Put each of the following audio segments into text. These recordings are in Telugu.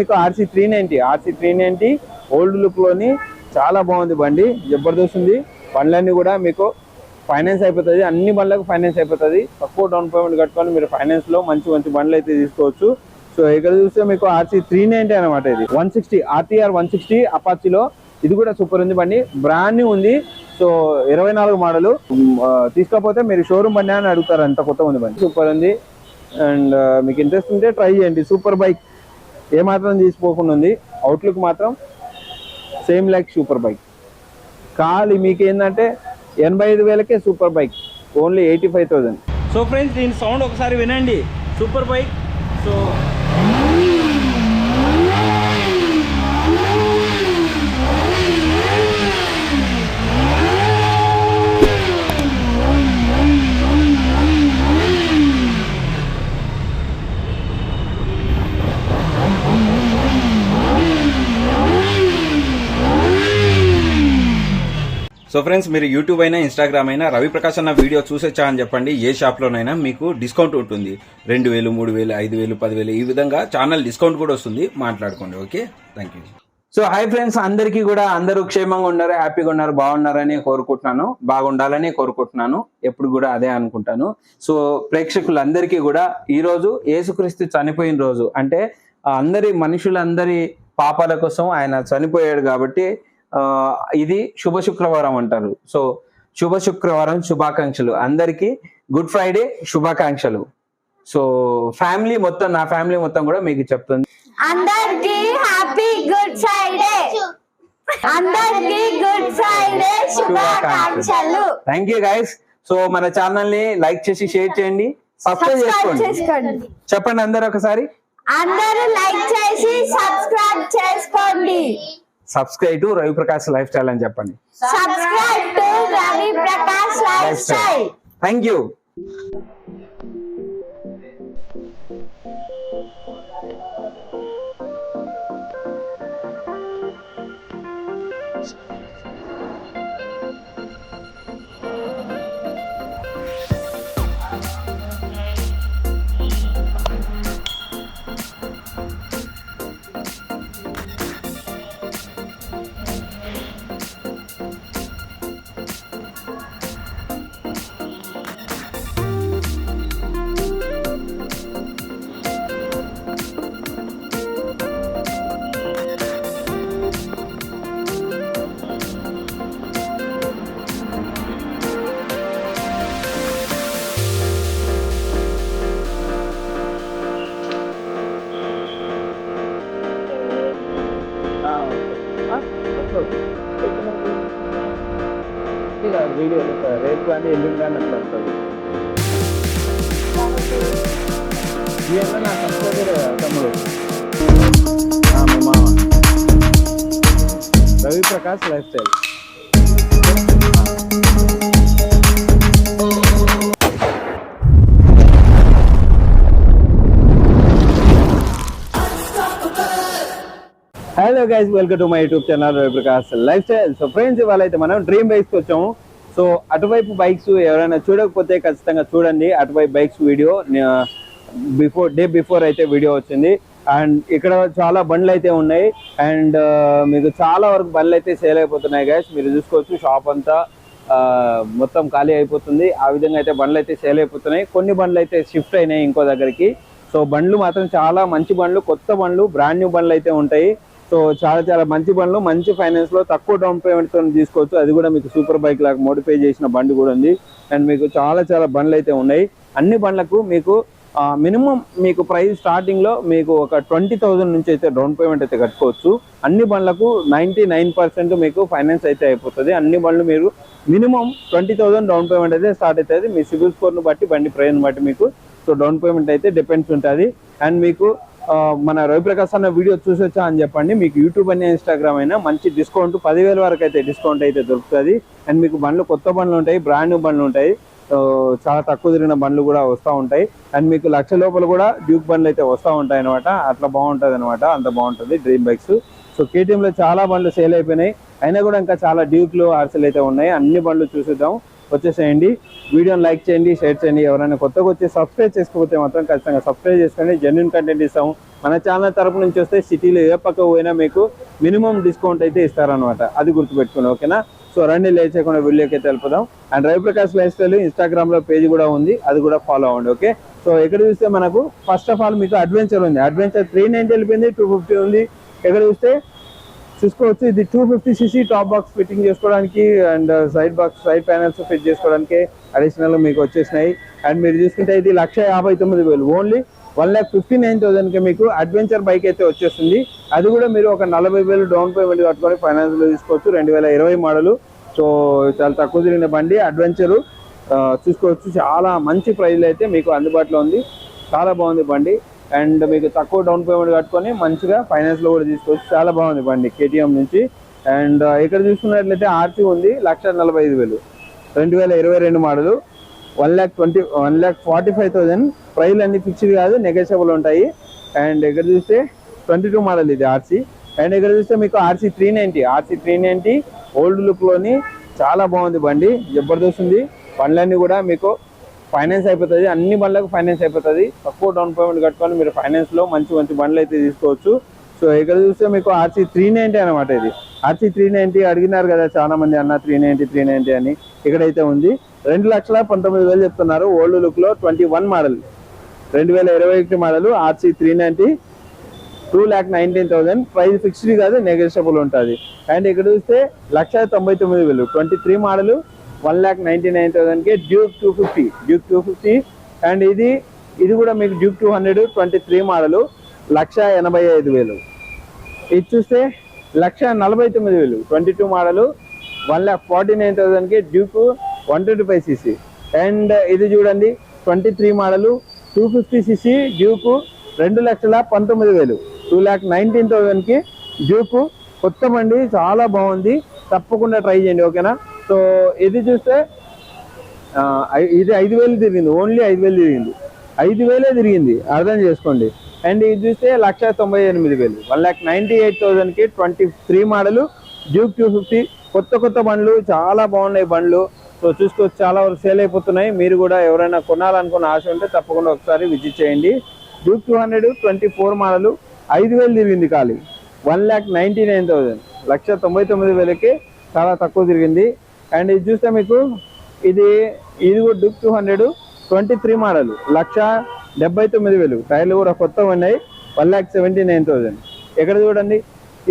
మీకు RC three ninety RC three ninety old లుక్లోని చాలా బాగుంది బండి జబర్దస్త్ ఉంది బండ్లన్నీ కూడా మీకు ఫైనాన్స్ అయిపోతుంది. అన్ని బండ్లకు ఫైనాన్స్ అయిపోతుంది. తక్కువ డౌన్ పేమెంట్ కట్టుకొని మీరు ఫైనాన్స్లో మంచి మంచి బండ్లు అయితే తీసుకోవచ్చు. సో ఇక్కడ చూస్తే మీకు ఆర్సీ త్రీ నైన్టీ అనమాట ఇది. One sixty RTR one sixty అపాచీలో ఇది కూడా సూపర్ ఉంది బండి. బ్రాండ్ ఉంది. సో ఇరవై నాలుగు మోడలు తీసుకోకపోతే మీరు షోరూమ్ బండి అని అడుగుతారు. అంత కొత్త ఉంది బండి. సూపర్ ఉంది. అండ్ మీకు ఇంట్రెస్ట్ ఉంటే ట్రై చేయండి. సూపర్ బైక్ ఏ మాత్రం తీసిపోకుండా ఉంది. అవుట్లుక్ మాత్రం సేమ్ లైక్ సూపర్ బైక్ ఖాళీ మీకు ఏంటంటే ఎనభై ఐదు వేలకే super bike only eighty five thousand so friends దీని సౌండ్ ఒకసారి వినండి. Super bike so so friends మీరు యూట్యూబ్ అయినా ఇన్స్టాగ్రామ్ అయినా రవి ప్రకాష్ అన్న వీడియో చూసొచ్చా అని చెప్పండి. ఏ షాప్లోనైనా మీకు డిస్కౌంట్ ఉంటుంది. రెండు వేలు మూడు వేలు ఐదు వేలు పదివేలు ఈ విధంగా ఛానల్ డిస్కౌంట్ కూడా వస్తుంది. మాట్లాడుకోండి okay thank you so hi friends అందరికీ కూడా అందరూ క్షేమంగా ఉన్నారు హ్యాపీగా ఉన్నారు బాగున్నారని కోరుకుంటున్నాను బాగుండాలని కోరుకుంటున్నాను ఎప్పుడు కూడా అదే అనుకుంటాను. సో ప్రేక్షకులందరికీ కూడా ఈరోజు ఏసుక్రీస్తు యేసుక్రీస్తు చనిపోయిన రోజు అంటే అందరి మనుషులందరి పాపాల కోసం ఆయన చనిపోయాడు కాబట్టి ఇది శుభ శుక్రవారం అంటారు. సో శుభ శుక్రవారం శుభాకాంక్షలు. అందరికీ గుడ్ ఫ్రైడే శుభాకాంక్షలు. సో ఫ్యామిలీ మొత్తం నా ఫ్యామిలీ మొత్తం కూడా మీకు చెప్తుంది. అందరికి హ్యాపీ గుడ్ ఫ్రైడే. అందరికి గుడ్ ఫ్రైడే శుభాకాంక్షలు. Thank you guys. సో మన ఛానల్ని లైక్ చేసి షేర్ చేయండి. సబ్స్క్రైబ్ చేసుకోండి. చెప్పండి అందరు ఒకసారి. అందరూ లైక్ చేసి సబ్స్క్రైబ్ చేసుకోండి. Subscribe to Ravi Prakash lifestyle అని చెప్పండి. Subscribe to Ravi Prakash lifestyle. Thank you రేపు కానీ ఎల్లుండి కానీ అట్లా వస్తుంది ఇవన్నీ నా సబ్స్క్రైబర్ తమ్ముడు ఆ, మీ మామ Ravi Prakash lifestyle hello guys welcome to my YouTube channel Ravi Prakash lifestyle so friends ఇవాళ అయితే మనం డ్రీమ్ బైక్స్ వచ్చాము సో అటువైపు బైక్స్ ఎవరైనా చూడకపోతే ఖచ్చితంగా చూడండి. అటువైపు bikes video before day before అయితే వీడియో వచ్చింది. అండ్ ఇక్కడ చాలా బండ్లు అయితే ఉన్నాయి. అండ్ మీకు చాలా వరకు బండ్లు అయితే సేల్ అయిపోతున్నాయి గ్యాస్ మీరు చూసుకోవచ్చు షాప్ అంతా మొత్తం ఖాళీ అయిపోతుంది. ఆ విధంగా అయితే బండ్లు అయితే సేల్ అయిపోతున్నాయి. కొన్ని బండ్లు అయితే షిఫ్ట్ అయినాయి ఇంకో దగ్గరికి. సో బండ్లు మాత్రం చాలా మంచి బండ్లు కొత్త బండ్లు బ్రాండ్ న్యూ బండ్లు అయితే ఉంటాయి. సో చాలా చాలా మంచి బండ్లు మంచి ఫైనాన్స్లో తక్కువ డౌన్ పేమెంట్తో తీసుకోవచ్చు. అది కూడా మీకు సూపర్ బైక్ లాగా మోడిఫై చేసిన బండి కూడా ఉంది. అండ్ మీకు చాలా చాలా బండ్లు అయితే ఉన్నాయి. అన్ని బండ్లకు మీకు మినిమం మీకు ప్రైస్ స్టార్టింగ్లో మీకు ఒక ట్వంటీ థౌసండ్ నుంచి అయితే డౌన్ పేమెంట్ అయితే కట్టుకోవచ్చు. అన్ని బండ్లకు నైన్టీ నైన్ పర్సెంట్ మీకు ఫైనాన్స్ అయితే అయిపోతుంది. అన్ని బండ్లు మీరు మినిమం ట్వంటీ డౌన్ పేమెంట్ అయితే స్టార్ట్ అవుతుంది. మీ సివిల్ స్కోర్ను బట్టి బండి ప్రైస్ బట్టి మీకు సో డౌన్ పేమెంట్ అయితే డిపెండ్స్ ఉంటుంది. అండ్ మీకు మన రవిప్రకాశ్ అన్న వీడియో చూసొచ్చా అని చెప్పండి. మీకు యూట్యూబ్ అయినా ఇన్స్టాగ్రామ్ అయినా మంచి డిస్కౌంట్ పదివేల వరకు అయితే డిస్కౌంట్ అయితే దొరుకుతుంది. అండ్ మీకు బండ్లు కొత్త బండ్లు ఉంటాయి బ్రాండ్ న్యూ బండ్లు ఉంటాయి. చాలా తక్కువ తిరిగిన బండ్లు కూడా వస్తూ ఉంటాయి. అండ్ మీకు లక్ష లోపల కూడా డ్యూక్ బండ్లు అయితే వస్తూ ఉంటాయి అనమాట అట్లా బాగుంటుంది అనమాట అంత బాగుంటుంది డ్రీమ్ బైక్స్ సో కేటీఎంలో చాలా బండ్లు సేల్ అయిపోయినాయి. అయినా కూడా ఇంకా చాలా డ్యూక్లు ఆర్సీలు అయితే ఉన్నాయి. అన్ని బండ్లు చూసేద్దాం. వచ్చేసేయండి. వీడియోని లైక్ చేయండి షేర్ చేయండి. ఎవరైనా కొత్తగా వచ్చి సబ్స్క్రైబ్ చేసుకోకపోతే మాత్రం ఖచ్చితంగా సబ్స్క్రైబ్ చేసుకోండి. జెన్యున్ కంటెంట్ ఇస్తాము. మన ఛానల్ తరపు నుంచి వస్తే సిటీలో ఏ పక్క పోయినా మీకు మినిమం డిస్కౌంట్ అయితే ఇస్తారనమాట అది గుర్తుపెట్టుకోండి ఓకేనా? సో రండి లేట్ చేయకుండా వీడియోకి తెలుపుదాం అండ్ రవిప్రకాష్ లైఫ్ స్టైల్ ఇన్స్టాగ్రామ్లో పేజ్ కూడా ఉంది. అది కూడా ఫాలో అవ్వండి ఓకే? సో ఎక్కడ చూస్తే మనకు ఫస్ట్ ఆఫ్ ఆల్ మీకు అడ్వెంచర్ ఉంది. అడ్వెంచర్ త్రీ నైన్టీ వెళ్ళిపోయింది టూ ఫిఫ్టీ ఉంది. ఎక్కడ చూస్తే చూసుకోవచ్చు ఇది two fifty CC top box fitting చేసుకోవడానికి and side box side panels fit చేసుకోవడానికి అడిషనల్ మీకు వచ్చేసినాయి. అండ్ మీరు చూసుకుంటే ఇది లక్ష యాభై తొమ్మిది వేలు. Only one lakh fifty nine థౌసండ్కి మీకు అడ్వెంచర్ బైక్ అయితే వచ్చేస్తుంది అది కూడా మీరు ఒక నలభై వేలు డౌన్ పేమెంట్ కట్టుకొని ఫైనాన్స్లో తీసుకోవచ్చు. రెండు వేల ఇరవై మోడలు. సో చాలా తక్కువ తిరిగిన బండి అడ్వెంచరు చూసుకోవచ్చు uh, చాలా మంచి ప్రైజ్లో అయితే మీకు అందుబాటులో ఉంది. చాలా బాగుంది బండి. అండ్ మీకు తక్కువ డౌన్ పేమెంట్ కట్టుకొని మంచిగా ఫైనాన్స్లో కూడా తీసుకోవచ్చు చాలా బాగుంది బండి కేటీఎం నుంచి. అండ్ ఇక్కడ చూసుకున్నట్లయితే ఆర్సీ ఉంది లక్ష నలభై ఐదు వేలు. రెండు వేల ఇరవై రెండు model. One lakh twenty one lakh forty five thousand. Price అన్ని ఫిక్స్డ్ కాదు నెగోషియబుల్ ఉంటాయి. అండ్ ఇక్కడ చూస్తే ట్వంటీ టూ మోడల్ ఇది ఆర్సీ అండ్ ఇక్కడ చూస్తే మీకు RC three ninety RC three ninety old లుక్లోని చాలా బాగుంది బండి జబర్దస్త్ ఉంది. బండ్లన్నీ కూడా మీకు ఫైనాన్స్ అయిపోతుంది. అన్ని బండ్లకు ఫైనాన్స్ అయిపోతుంది. తక్కువ డౌన్ పేమెంట్ కట్టుకొని మీరు ఫైనాన్స్లో మంచి మంచి బండ్లు అయితే తీసుకోవచ్చు. సో ఇక్కడ చూస్తే మీకు ఆర్సీ త్రీ నైంటీ అనమాట ఇది. ఆర్సీ త్రీ నైన్టీ అడిగినారు కదా చాలా మంది అన్న త్రీ నైంటీ త్రీ నైన్టీ అని. ఇక్కడైతే ఉంది. రెండు లక్షల పంతొమ్మిది వేలు చెప్తున్నారు ఓల్డ్ లుక్లో ట్వంటీ వన్ మోడల్. రెండు వేల ఇరవై ఒకటి model RC three ninety. Two lakh nineteen thousand. Price fixed కాదు నెగోషియబుల్ ఉంటుంది. అండ్ ఇక్కడ చూస్తే లక్ష తొంభై తొమ్మిది వేలు. Twenty three model. One lakh ninety nine థౌసండ్కి Duke two fifty Duke two fifty. And ఇది ఇది కూడా మీకు Duke two hundred twenty three model లక్ష ఎనభై ఐదు వేలు. ఇది చూస్తే లక్ష నలభై తొమ్మిది వేలు twenty two model one lakh forty nine థౌసండ్కి Duke one twenty five CC. And ఇది చూడండి twenty three model two fifty CC Duke రెండు లక్షల పంతొమ్మిది వేలు. టూ ల్యాక్ నైన్టీన్ థౌసండ్కి డ్యూక్ కొత్త బండి చాలా బాగుంది. తప్పకుండా ట్రై చేయండి ఓకేనా? సో ఇది చూస్తే ఇది ఐదు వేలు తిరిగింది ఓన్లీ ఐదు వేలు తిరిగింది. ఐదు వేలే తిరిగింది అర్థం చేసుకోండి. అండ్ ఇది చూస్తే లక్ష తొంభై ఎనిమిది వేలు. One lakh ninety eight థౌసండ్కి twenty three model Duke two fifty. కొత్త కొత్త బండ్లు చాలా బాగున్నాయి బండ్లు. సో చూసుకోవచ్చు చాలా వరకు సేల్ అయిపోతున్నాయి. మీరు కూడా ఎవరైనా కొనాలనుకున్న ఆశ ఉంటే తప్పకుండా ఒకసారి విజిట్ చేయండి. Duke two hundred twenty four model ఐదు వేలు తిరిగింది ఖాళీ. One lakh ninety nine thousand. లక్ష తొంభై తొమ్మిది వేలకి చాలా తక్కువ తిరిగింది. అండ్ ఇది చూస్తే మీకు ఇది ఇది కూడా Duke two hundred twenty three model లక్ష డెబ్బై తొమ్మిది వేలు. టైర్లు కూడా కొత్త ఉన్నాయి. One lakh seventy nine thousand ఎక్కడ చూడండి?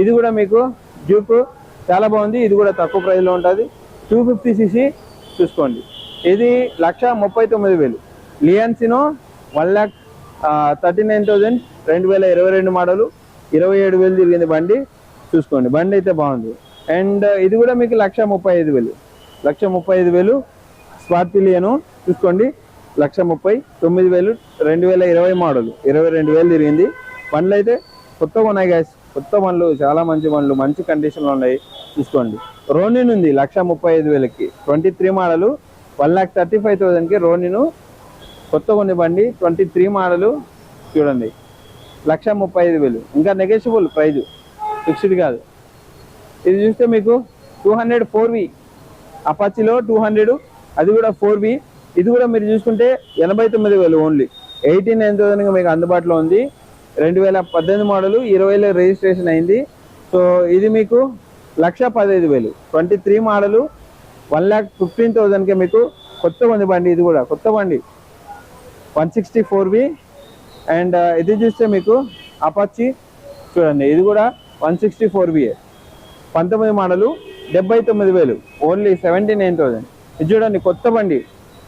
ఇది కూడా మీకు డ్యూక్ చాలా బాగుంది. ఇది కూడా తక్కువ ప్రైస్లో ఉంటుంది. టూ ఫిఫ్టీ సీసీ చూసుకోండి. ఇది లక్ష ముప్పై తొమ్మిది వేలు. Leoncino one lakh thirty nine thousand రెండు వేల ఇరవై రెండు మోడలు ఇరవై ఏడు వేలు తిరిగింది బండి. చూసుకోండి. బండి అయితే బాగుంది. అండ్ ఇది కూడా మీకు లక్ష ముప్పై ఐదు వేలు. లక్ష ముప్పై ఐదు వేలు స్పార్పిలియను చూసుకోండి. లక్ష ముప్పై తొమ్మిది వేలు రెండు వేల ఇరవై మోడల్ ఇరవై రెండు వేలు తిరిగింది. బండ్లు అయితే కొత్తగా ఉన్నాయి గ్యాస్ కొత్త బండ్లు చాలా మంచి బండ్లు మంచి కండిషన్లో ఉన్నాయి. చూసుకోండి. రోనిన్ ఉంది లక్ష ముప్పై ఐదు వేలకి. Twenty three model one lakh thirty five థౌసండ్కి Ronin. కొత్త కొన్ని బండి ట్వంటీ త్రీ మోడలు చూడండి. లక్ష ముప్పై ఐదు వేలు. ఇంకా నెగోషియబుల్ ప్రైజ్ ఫిక్స్డ్ కాదు. ఇది చూస్తే మీకు టూ హండ్రెడ్ ఫోర్ వి అపాచిలో టూ హండ్రెడ్ అది కూడా ఫోర్ వి ఇది కూడా మీరు చూసుకుంటే ఎనభై తొమ్మిది వేలు ఓన్లీ ఎయిటీ నైన్ థౌసండ్గా మీకు అందుబాటులో ఉంది. రెండు వేల పద్దెనిమిది మోడలు ఇరవైలో రిజిస్ట్రేషన్ అయింది. సో ఇది మీకు లక్ష పదహైదు వేలు. Twenty three model one lakh fifteen థౌజండ్కే మీకు కొత్త ఉంది బండి ఇది కూడా కొత్త బండి. One sixty four V and ఇది చూస్తే మీకు అపాచి చూడండి ఇది కూడా వన్ సిక్స్టీ ఫోర్ బిఏ పంతొమ్మిది మోడలు డెబ్బై తొమ్మిది వేలు. ఓన్లీ సెవెంటీ నైన్ థౌసండ్ ఇది చూడండి కొత్త బండి.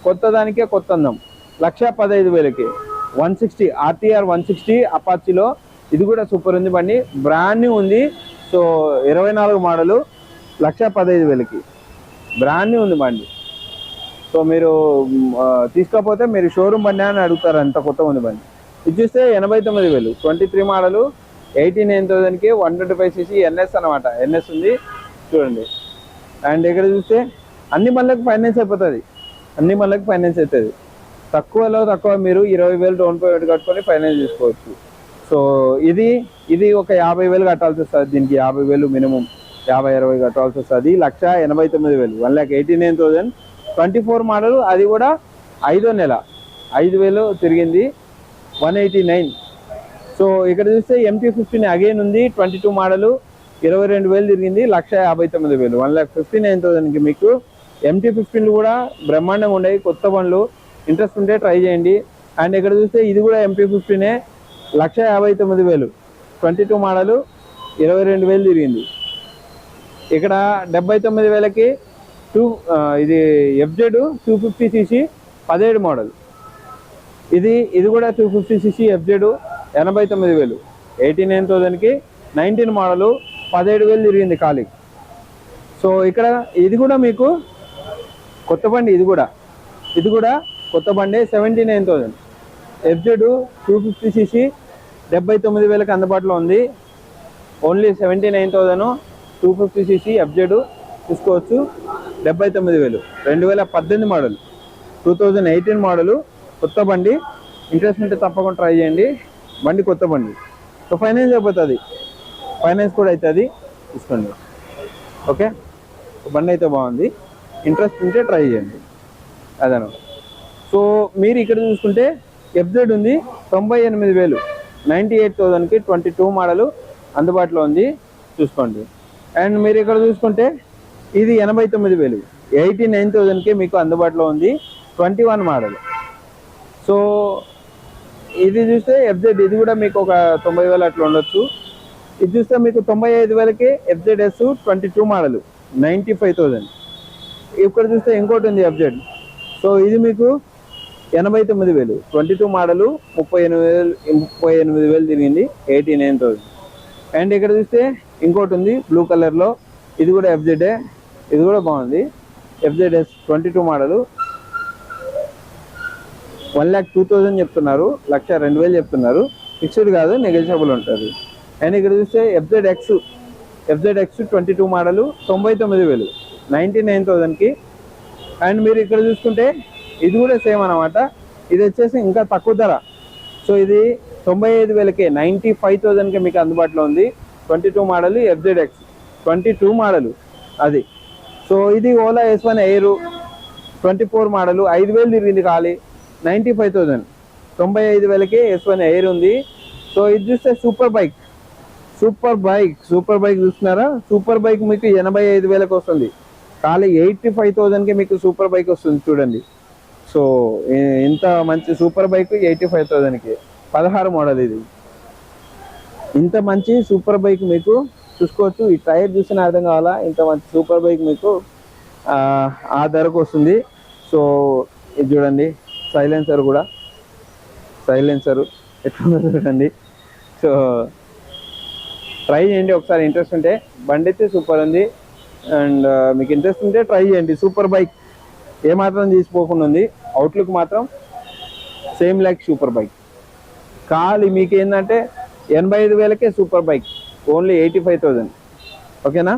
కొత్త దానికే కొత్త అందం. లక్ష పదహైదు వేలకి. One sixty RTR one sixty అపాచిలో. ఇది కూడా సూపర్ ఉంది బండి. బ్రాండ్ న్యూ ఉంది. సో ఇరవై నాలుగు మోడలు లక్ష పదహైదు వేలకి. బ్రాండ్ న్యూ ఉంది బండి. సో మీరు తీసుకోకపోతే మీరు షోరూమ్ బండి అని అడుగుతారు. అంత కొత్త ఉంది బండి. ఇది చూస్తే ఎనభై తొమ్మిది వేలు. Twenty three model eighty nine థౌజండ్కి one twenty five CC NS అనమాట ఎన్ఎస్ ఉంది. చూడండి. అండ్ ఇక్కడ చూస్తే అన్ని బండ్లకు ఫైనాన్స్ అయిపోతుంది. అన్ని బండ్లకు ఫైనాన్స్ అవుతుంది తక్కువలో తక్కువ మీరు ఇరవై వేలు డౌన్ పేమెంట్ కట్టుకొని ఫైనాన్స్ తీసుకోవచ్చు సో ఇది ఇది ఒక యాభై వేలు కట్టాల్సి వస్తుంది. దీనికి యాభై వేలు మినిమం. యాభై అరవై కట్టాల్సి వస్తుంది. లక్ష ఎనభై తొమ్మిది వేలు. One lakh eighty nine thousand twenty four model అది కూడా ఐదో నెల. ఐదు వేలు తిరిగింది. వన్ ఎయిటీ నైన్ సో ఇక్కడ చూస్తే ఎంటీ ఫిఫ్టీన్ అగైన్ ఉంది. ట్వంటీ టూ మోడల్ ఇరవై రెండు వేలు తిరిగింది లక్ష యాభై తొమ్మిది వేలు. వన్ ల్యాక్ ఫిఫ్టీ నైన్ థౌసండ్కి మీకు ఎంటీ ఫిఫ్టీన్లు కూడా బ్రహ్మాండంగా ఉన్నాయి కొత్త బండ్లు ఇంట్రెస్ట్ ఉంటే ట్రై చేయండి. అండ్ ఇక్కడ చూస్తే ఇది కూడా ఎంపీ ఫిఫ్టీనే లక్ష యాభై తొమ్మిది వేలు. ట్వంటీ టూ మోడలు ఇరవై రెండు వేలు తిరిగింది. ఇక్కడ డెబ్బై తొమ్మిది వేలకి టూ ఇది ఎఫ్జెడ్ టూ ఫిఫ్టీ సీసీ పదిహేడు మోడల్. ఇది ఇది కూడా టూ ఫిఫ్టీ సీసీ ఎఫ్జెడ్ ఎనభై తొమ్మిది వేలు. ఎయిటీ నైన్ థౌజండ్కి నైన్టీన్ మోడలు పదిహేడు వేలు తిరిగింది ఖాళీ. సో ఇక్కడ ఇది కూడా మీకు కొత్త బండి ఇది కూడా. ఇది కూడా కొత్త బండి seventy nine thousand FZ two fifty CC డెబ్బై తొమ్మిది వేలకు అందుబాటులో ఉంది. Only seventy nine thousand two fifty CC FZ తీసుకోవచ్చు డెబ్బై తొమ్మిది వేలు. రెండు వేల పద్దెనిమిది model. Two thousand eighteen model కొత్త బండి. ఇంట్రెస్ట్ ఉంటే తప్పకుండా ట్రై చేయండి. బండి కొత్త బండి. సో ఫైనాన్స్ అయిపోతుంది. ఫైనాన్స్ కూడా అవుతుంది తీసుకోండి. ఓకే? బండి అయితే బాగుంది. ఇంట్రెస్ట్ ఉంటే ట్రై చేయండి. అదను. సో మీరు ఇక్కడ చూసుకుంటే ఎఫ్జెడ్ ఉంది. తొంభై ఎనిమిది వేలు. నైంటీ ఎయిట్ థౌజండ్కి ట్వంటీ టూ మోడలు అందుబాటులో ఉంది. చూసుకోండి. అండ్ మీరు ఇక్కడ చూసుకుంటే ఇది ఎనభై తొమ్మిది వేలు. ఎయిటీ నైన్ థౌజండ్కి మీకు అందుబాటులో ఉంది. Twenty one model. సో ఇది చూస్తే ఎఫ్జెడ్. ఇది కూడా మీకు ఒక తొంభై వేలు అట్లా ఉండొచ్చు. ఇది చూస్తే మీకు తొంభై ఐదు వేలకి FZS twenty two model ninety five thousand ఇక్కడ చూస్తే ఇంకోటి ఉంది ఎఫ్జెడ్. సో ఇది మీకు ఎనభై తొమ్మిది వేలు. ట్వంటీ టూ మోడలు ముప్పై ఎనిమిది వేలు ముప్పై ఎనిమిది వేలు తిరిగింది ఎయిటీ నైన్ థౌజండ్ అండ్ ఇక్కడ చూస్తే ఇంకోటి ఉంది బ్లూ కలర్లో. ఇది కూడా ఎఫ్జెడే ఇది కూడా బాగుంది. FZS twenty two model. One lakh two thousand చెప్తున్నారు లక్ష రెండు వేలు చెప్తున్నారు. ఫిక్స్డ్ కాదు నెగోషియబుల్ ఉంటుంది. అండ్ ఇక్కడ చూస్తే FZ X FZ X twenty two model తొంభై తొమ్మిది వేలు నైంటీ నైన్ థౌజండ్కి. అండ్ మీరు ఇక్కడ చూసుకుంటే ఇది కూడా సేమ్ అనమాట ఇది వచ్చేసి ఇంకా తక్కువ ధర. సో ఇది తొంభై ఐదు వేలకే నైంటీ ఫైవ్ థౌజండ్కి మీకు అందుబాటులో ఉంది twenty two model FZ X twenty two model అది. సో ఇది Ola S one air twenty four model ఐదు వేలు తిరిగింది ఖాళీ నైంటీ ఫైవ్ థౌజండ్. తొంభై ఐదు వేలకే ఎస్ వన్ ఎయిర్ ఉంది. సో ఇది చూస్తే super bike. Super bike super bike చూస్తున్నారా? సూపర్ బైక్ మీకు ఎనభై ఐదు వేలకు వస్తుంది. ఖాళీ ఎయిటీ ఫైవ్ థౌజండ్కి మీకు సూపర్ బైక్ వస్తుంది చూడండి. సో ఇంత మంచి సూపర్ బైక్ ఎయిటీ ఫైవ్ థౌజండ్కి. పదహారు మోడల్ ఇది. ఇంత మంచి సూపర్ బైక్ మీకు చూసుకోవచ్చు. ఈ టైర్ చూసిన అర్థం కావాలా? ఇంత మంచి సూపర్ బైక్ మీకు ఆ, ఆ ధరకు వస్తుంది. సో ఇది చూడండి. సైలెన్సర్ కూడా. సైలెన్సర్. ఎట్లుందో చూడండి. సో ట్రై చేయండి. ఒకసారి ఇంట్రెస్ట్ ఉంటే బండి అయితే సూపర్ ఉంది. అండ్ uh, మీకు ఇంట్రెస్ట్ ఉంటే ట్రై చేయండి. సూపర్ బైక్ ఏమాత్రం తీసిపోకుండా ఉంది. అవుట్లుక్ మాత్రం సేమ్ లైక్ సూపర్ బైక్ ఖాళీ మీకు ఏంటంటే ఎనభై ఐదు వేలకే super bike only eighty five thousand ఓకేనా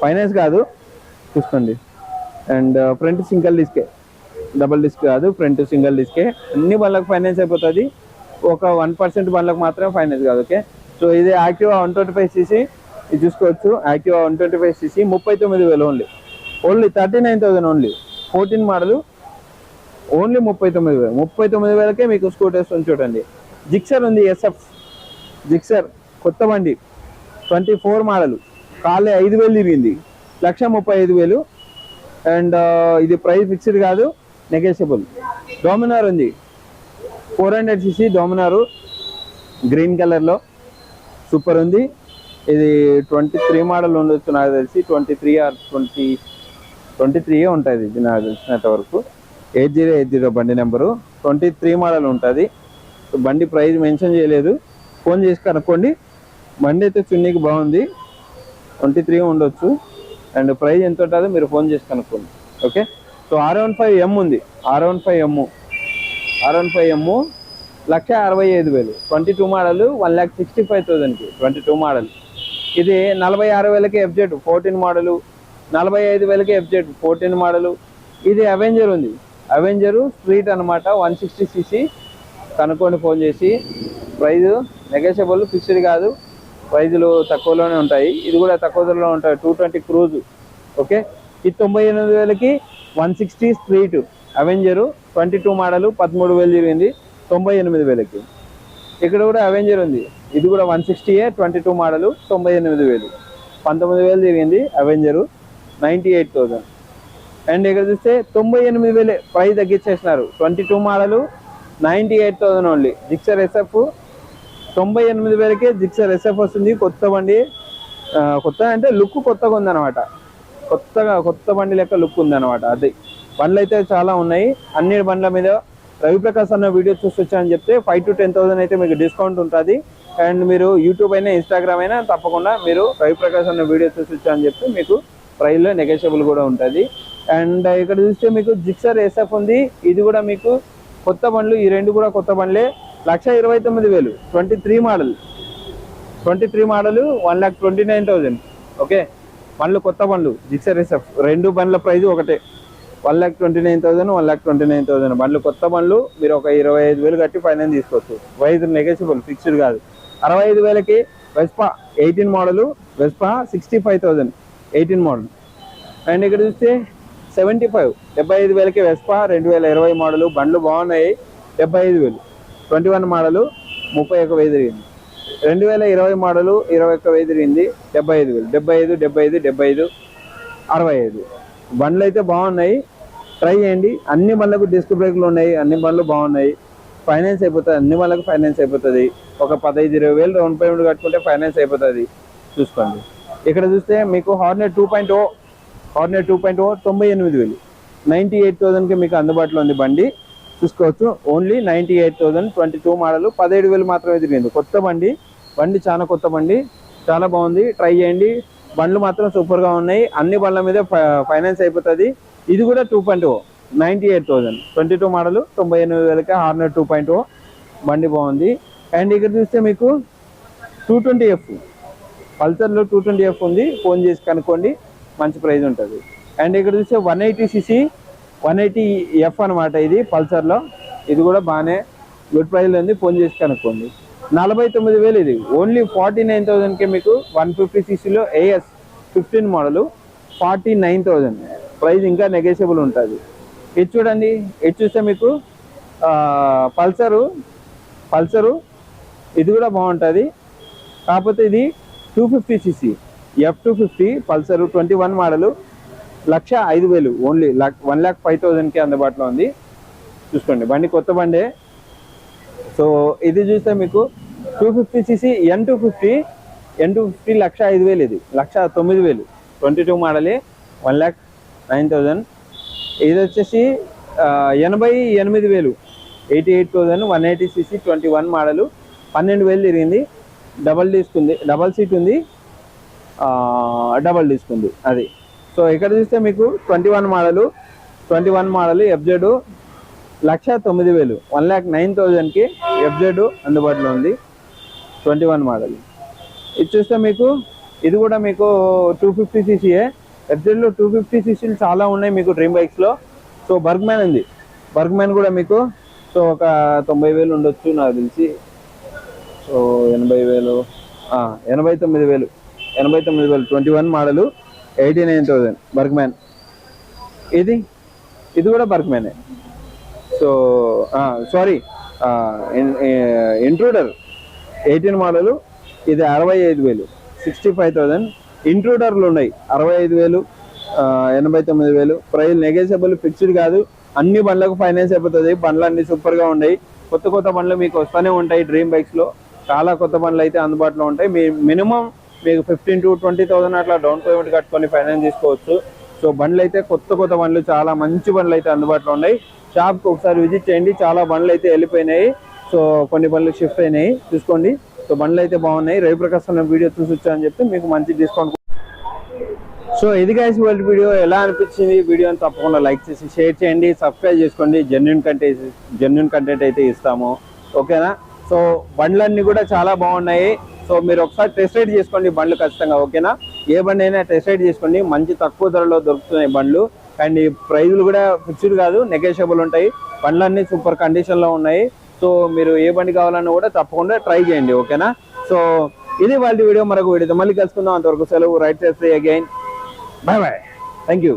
ఫైనాన్స్ కాదు. చూసుకోండి. అండ్ ఫ్రంట్ సింగిల్ డిస్కే డబుల్ డిస్క్ కాదు ఫ్రంట్ సింగిల్ డిస్కే అన్ని బండ్లకు ఫైనాన్స్ అయిపోతుంది. ఒక వన్ పర్సెంట్ బండ్లకు మాత్రమే ఫైనాన్స్ కాదు ఓకే సో ఇది Activa one twenty five CC ఇది చూసుకోవచ్చు. Activa one twenty five CC ముప్పై తొమ్మిది వేలు only only thirty nine thousand only fourteen model only ముప్పై తొమ్మిది వేలు. ముప్పై తొమ్మిది వేలకే మీకు స్కూటర్స్ ఉంది చూడండి. జిక్సర్ ఉంది ఎస్ఎఫ్ జిక్సర్ కొత్త బండి. ట్వంటీ ఫోర్ మోడల్ కాలే ఐదు వేలు తిరిగింది లక్ష ముప్పై ఐదు వేలు. అండ్ uh, ఇది ప్రైస్ ఫిక్స్డ్ కాదు నెగోషియబుల్ డోమినార్ ఉంది. Four hundred CC Dominar green కలర్లో సూపర్ ఉంది. ఇది ట్వంటీ త్రీ మోడల్ ఉండొచ్చు నాకు తెలిసి. Twenty three R twenty twenty three ఉంటుంది ఇది నాకు తెలిసినంత వరకు. ఎయిట్ జీరో ఎయిట్ జీరో బండి నెంబరు. ట్వంటీ త్రీ మోడల్ ఉంటుంది. బండి ప్రైస్ మెన్షన్ చేయలేదు. ఫోన్ చేసి కనుక్కోండి. బండి అయితే చున్నీకి బాగుంది. ట్వంటీ త్రీ ఉండొచ్చు. అండ్ ప్రైస్ ఎంత ఉంటుందో మీరు ఫోన్ చేసి కనుక్కోండి. Okay? So R one five M ఉంది. R one five M. R one five M lakh అరవై ఐదు వేలు. Twenty two model one lakh sixty five థౌజండ్కి ట్వంటీ టూ మోడల్. ఇది నలభై ఆరు వేలకి ఎఫ్జెడ్ ఫోర్టీన్ మోడలు. నలభై ఐదు వేలకి ఎఫ్జెడ్ ఫోర్టీన్ మోడలు. ఇది అవెంజర్ ఉంది. అవెంజరు స్ట్రీట్ అనమాట వన్ సిక్స్టీ సీసీ. కనుక్కొని ఫోన్ చేసి ప్రైజ్ నెగోషియబుల్ ఫిక్స్డ్ కాదు. ప్రైజులు తక్కువలోనే ఉంటాయి. ఇది కూడా తక్కువ ధరలో ఉంటాయి. Two twenty cruise. ఓకే? ఇది తొంభై ఎనిమిది వేలకి one sixty street. Avenger twenty two model పదమూడు వేలు జరిగింది. తొంభై ఎనిమిది వేలకి. ఇక్కడ కూడా అవెంజర్ ఉంది. ఇది కూడా వన్ సిక్స్టీయే ట్వంటీ టూ మోడలు తొంభై ఎనిమిది వేలు. పంతొమ్మిది వేలు తిరిగింది Avenger ninety eight thousand. And ఇక్కడ చూస్తే తొంభై ఎనిమిది వేలే price తగ్గించేసినారు. Twenty two model ninety eight thousand only Gixxer SF తొంభై ఎనిమిది వేలకే జిక్సర్ ఎస్ఎఫ్ వస్తుంది. కొత్త బండి కొత్త అంటే లుక్ కొత్తగా ఉందన్నమాట. కొత్తగా కొత్త బండి లెక్క లుక్ ఉందన్నమాట. అది బండ్లు అయితే చాలా ఉన్నాయి. అన్ని బండ్ల మీద రవిప్రకాష్ అన్న వీడియో చూసి చెప్తే ఫైవ్ టు టెన్ థౌసండ్ అయితే మీకు డిస్కౌంట్ ఉంటుంది. అండ్ మీరు యూట్యూబ్ అయినా ఇన్స్టాగ్రామ్ అయినా తప్పకుండా మీరు రవిప్రకాష్ అన్న వీడియో చూసి చెప్తే మీకు ప్రైస్లో నెగోషియబుల్ కూడా ఉంటుంది. అండ్ ఇక్కడ చూస్తే మీకు జిక్సర్ ఎస్ఎఫ్ ఉంది. ఇది కూడా మీకు కొత్త బండ్లు ఈ రెండు కూడా కొత్త బండ్లే. లక్ష ఇరవై తొమ్మిది వేలు. Twenty three model twenty three model one lakh twenty nine thousand okay బండ్లు కొత్త బండ్లు జిక్సర్ ఎస్ఎఫ్ రెండు బండ్ల ప్రైజ్ ఒకటే. One lakh twenty nine thousand one lakh twenty nine thousand. బండ్లు కొత్త బండ్లు మీరు ఒక ఇరవై ఐదు వేలు కట్టి ఫైనాన్స్ తీసుకోవచ్చు. వైజ్ నెగోషియబుల్ ఫిక్స్డ్ కాదు. అరవై ఐదు వేలకి Vespa eighteen model Vespa sixty five thousand eighteen model and ఇక్కడ చూస్తే సెవెంటీ ఫైవ్ డెబ్బై ఐదు వేలకి వెస్పా రెండు వేల ఇరవై మోడలు బండ్లు బాగున్నాయి డెబ్బై ఐదు వేలు. ట్వంటీ వన్ మోడలు ముప్పై ఒక వెయ్యి తిరిగింది. రెండు వేల ఇరవై మోడలు ఇరవై ఒక్క వెయ్యి తిరిగింది డెబ్బై ఐదు వేలు. డెబ్బై ఐదు డెబ్బై ఐదు డెబ్బై ఐదు అరవై ఐదు. బండ్లు అయితే బాగున్నాయి ట్రై చేయండి. అన్ని బండ్లకు డిస్క్ బ్రేక్లు ఉన్నాయి. అన్ని బండ్లు బాగున్నాయి. ఫైనాన్స్ అయిపోతుంది. అన్ని బండ్లకు ఫైనాన్స్ అయిపోతుంది. ఒక పదహైదు ఇరవై వేలు డౌన్ పేమెంట్ కట్టుకుంటే ఫైనాన్స్ అయిపోతుంది. చూసుకోండి. ఇక్కడ చూస్తే మీకు Hornet two point O Hornet two point O తొంభై ఎనిమిది వేలు. నైంటీ ఎయిట్ థౌసండ్కి మీకు అందుబాటులో ఉంది బండి. చూసుకోవచ్చు. Only ninety eight thousand twenty two model పదిహేడు వేలు మాత్రమే తిరిగింది. కొత్త బండి. బండి చాలా కొత్త బండి. చాలా బాగుంది. ట్రై చేయండి. బండ్లు మాత్రం సూపర్గా ఉన్నాయి. అన్ని బండ్ల మీద ఫైనాన్స్ అయిపోతుంది. ఇది కూడా two point O ninety eight thousand twenty two model తొంభై ఎనిమిది వేలకి హార్నర్ టూ పాయింట్ ఓ బండి బాగుంది. అండ్ ఇక్కడ చూస్తే మీకు టూ ట్వంటీ ఎఫ్ పల్సర్లో టూ ట్వంటీ ఎఫ్ ఉంది. ఫోన్ చేసి కనుక్కోండి. మంచి ప్రైజ్ ఉంటుంది. అండ్ ఇక్కడ చూస్తే one eighty CC one eighty F అనమాట ఇది పల్సర్లో. ఇది కూడా బాగానే గుడ్ ప్రైజ్లో ఉంది. ఫోన్ చేసి కనుక్కోండి. నలభై తొమ్మిది వేలు ఇది. ఓన్లీ ఫార్టీ నైన్ థౌజండ్కే మీకు one fifty సిసిలో AS fifteen model forty nine thousand price ఇంకా నెగోషియబుల్ ఉంటుంది. ఇది చూడండి ఇది చూస్తే మీకు పల్సరు పల్సరు ఇది కూడా బాగుంటుంది. కాకపోతే ఇది two fifty CC F two fifty Pulsar twenty one model lakh ఐదు వేలు ఓన్లీ వన్ ల్యాక్ ఫైవ్ థౌజండ్కి అందుబాటులో ఉంది. చూసుకోండి బండి కొత్త బండే. సో ఇది చూస్తే మీకు two fifty CC N two fifty N two fifty lakh ఐదు వేలు ఇది లక్ష తొమ్మిది వేలు ట్వంటీ టూ మోడలే వన్ ల్యాక్ నైన్ థౌజండ్ ఇది వచ్చేసి ఎనభై ఎనిమిది వేలు. Eighty eight thousand one eighty CC twenty one model. పన్నెండు వేలు తిరిగింది. డబల్ డిస్క్ ఉంది డబల్ సీట్ ఉంది. డబల్ డిస్క్ ఉంది అది. సో ఇక్కడ చూస్తే మీకు twenty one model. Twenty one model FZ. Lakh తొమ్మిది వేలు. వన్ ల్యాక్ నైన్ థౌజండ్కి ఎఫ్జెడ్ అందుబాటులో ఉంది. Twenty one model. ఇది చూస్తే మీకు ఇది కూడా మీకు టూ ఫిఫ్టీ సీసీఏ ఎఫ్జెడ్లో టూ ఫిఫ్టీ సీసీలు చాలా ఉన్నాయి మీకు డ్రీమ్ బైక్స్లో సో బర్గ్మ్యాన్ ఉంది. బర్గ్మ్యాన్ కూడా మీకు సో ఒక తొంభై వేలు ఉండొచ్చు నాకు తెలిసి. సో ఎనభై వేలు ఎనభై తొమ్మిది వేలు ఎనభై తొమ్మిది వేలు twenty one model eighty nine thousand Burgman ఇది? ఇది కూడా బర్గ్మ్యానే so sorry Intruder eighteen model ఇది అరవై ఐదు వేలు సిక్స్టీ ఫైవ్ థౌజండ్ ఇంట్రూడర్లు ఉన్నాయి. అరవై ఐదు వేలు ఎనభై తొమ్మిది వేలు. ప్రైస్ నెగోషియబుల్ ఫిక్స్డ్ కాదు. అన్ని బండ్లకు ఫైనాన్స్ అయిపోతుంది. బండ్లు అన్ని సూపర్గా ఉన్నాయి. కొత్త కొత్త బండ్లు మీకు వస్తూనే ఉంటాయి డ్రీమ్ బైక్స్లో చాలా కొత్త బండ్లు అయితే అందుబాటులో ఉంటాయి. మీ మినిమం మీకు ఫిఫ్టీన్ టు ట్వంటీ థౌసండ్ అట్లా డౌన్ పేమెంట్ కట్టుకొని ఫైనాన్స్ తీసుకోవచ్చు సో బండ్లు అయితే కొత్త కొత్త బండ్లు చాలా మంచి బండ్లు అయితే అందుబాటులో ఉన్నాయి. షాప్కి ఒకసారి విజిట్ చేయండి. చాలా బండ్లు అయితే వెళ్ళిపోయినాయి. సో కొన్ని బండ్లు షిఫ్ట్ అయినాయి. చూసుకోండి. సో బండ్లు అయితే బాగున్నాయి. రవిప్రకాశ్ అన్న వీడియో చూసి వచ్చామని చెప్తే మీకు మంచి డిస్కౌంట్ సో ఇది గైస్ వాళ్ళ వీడియో ఎలా అనిపించింది? వీడియోని తప్పకుండా లైక్ చేసి షేర్ చేయండి. సబ్స్క్రైబ్ చేసుకోండి. జెన్యున్ కంటెంట్ జెన్యున్ కంటెంట్ అయితే ఇస్తాము. ఓకేనా సో బండ్లన్నీ కూడా చాలా బాగున్నాయి. సో మీరు ఒకసారి టెస్ట్ రైడ్ చేసుకోండి బండ్లు ఖచ్చితంగా. ఓకేనా ఏ బండి అయినా టెస్ట్ రైడ్ చేసుకోండి. మంచి తక్కువ ధరలో దొరుకుతున్నాయి బండ్లు. అండ్ ఈ ప్రైజులు కూడా ఫిక్స్డ్ కాదు నెగోషియబుల్ ఉంటాయి. బండ్లన్నీ సూపర్ కండిషన్లో ఉన్నాయి. సో మీరు ఏ బండి కావాలన్నా కూడా తప్పకుండా ట్రై చేయండి ఓకేనా? సో ఇది వాళ్ళ వీడియో మరొక వీడియోతో మళ్ళీ కలుసుకుందాం. అంతవరకు సెలవు రైట్ చేస్తే again. Bye bye thank you